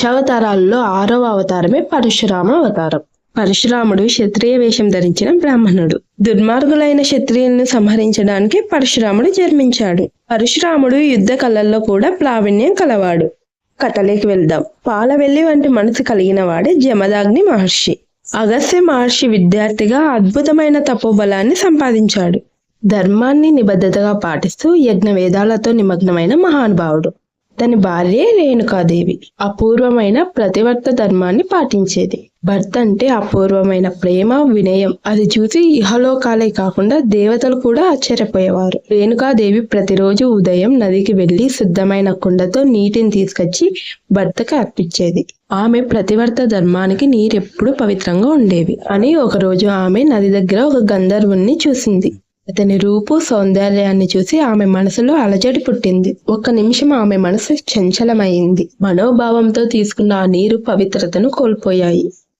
దశావతారాల్లో ఆరవ అవతారమే పరశురామ అవతారం. పరశురాముడు క్షత్రియ వేషం ధరించిన బ్రాహ్మణుడు. దుర్మార్గులైన క్షత్రియులను సంహరించడానికి పరశురాముడు జన్మించాడు. పరశురాముడు యుద్ధ కళల్లో కూడా ప్రావీణ్యం కలవాడు. కథలోకి వెళ్దాం. పాలవెల్లి వంటి మనసు కలిగిన వాడే జమదాగ్ని మహర్షి. అగస్త్య మహర్షి విద్యార్థిగా అద్భుతమైన తపోబలాన్ని సంపాదించాడు. ధర్మాన్ని నిబద్ధతగా పాటిస్తూ యజ్ఞ వేదాలతో నిమగ్నమైన మహానుభావుడు. తన భార్యే రేణుకాదేవి. అపూర్వమైన ప్రతివర్త ధర్మాన్ని పాటించేది. భర్త అంటే అపూర్వమైన ప్రేమ వినయం. అది చూసి ఇహలోకాలే కాకుండా దేవతలు కూడా ఆశ్చర్యపోయేవారు. రేణుకాదేవి ప్రతిరోజు ఉదయం నదికి వెళ్ళి శుద్ధమైన కుండతో నీటిని తీసుకొచ్చి భర్తకు అర్పించేది. ఆమె ప్రతివర్త ధర్మానికి నీరెప్పుడు పవిత్రంగా ఉండేవి. అని ఒకరోజు ఆమె నది దగ్గర ఒక గంధర్వుణ్ణి చూసింది. అతని రూపు సౌందర్యాన్ని చూసి ఆమె మనసులో అలజడి పుట్టింది. ఒక్క నిమిషం ఆమె మనసు చంచలమైంది. మనోభావంతో తీసుకున్న ఆ నీరు పవిత్రతను కోల్పోయాయి.